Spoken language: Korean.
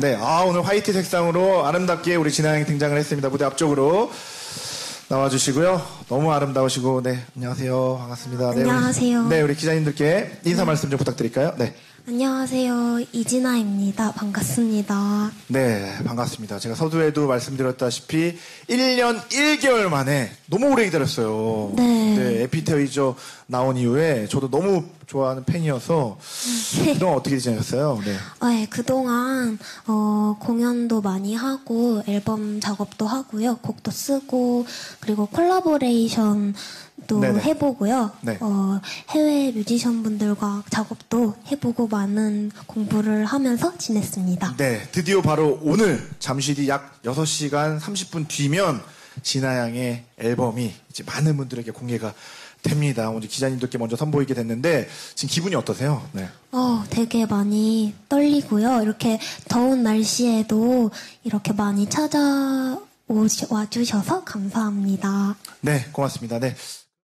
네, 아, 오늘 화이트 색상으로 아름답게 우리 진아양 등장을 했습니다. 무대 앞쪽으로 나와주시고요. 너무 아름다우시고, 네, 안녕하세요. 반갑습니다. 네, 안녕하세요. 우리, 네, 우리 기자님들께 인사 말씀 좀 부탁드릴까요? 네. 안녕하세요. 이진아입니다. 반갑습니다. 네, 반갑습니다. 제가 서두에도 말씀드렸다시피 1년 1개월 만에 너무 오래 기다렸어요. 네. 에피테이저 나온 이후에 저도 너무 좋아하는 팬이어서 그동안 어떻게 지내셨어요? 네. 네, 그동안 어, 공연도 많이 하고 앨범 작업도 하고요. 곡도 쓰고 그리고 콜라보레이션 도 네네. 해보고요. 네. 어, 해외 뮤지션 분들과 작업도 해보고 많은 공부를 하면서 지냈습니다. 네, 드디어 바로 오늘 잠시 뒤 약 6시간 30분 뒤면 진아양의 앨범이 이제 많은 분들에게 공개가 됩니다. 오늘 기자님들께 먼저 선보이게 됐는데 지금 기분이 어떠세요? 네. 어, 되게 많이 떨리고요. 이렇게 더운 날씨에도 이렇게 많이 찾아와 주셔서 감사합니다. 네, 고맙습니다. 네.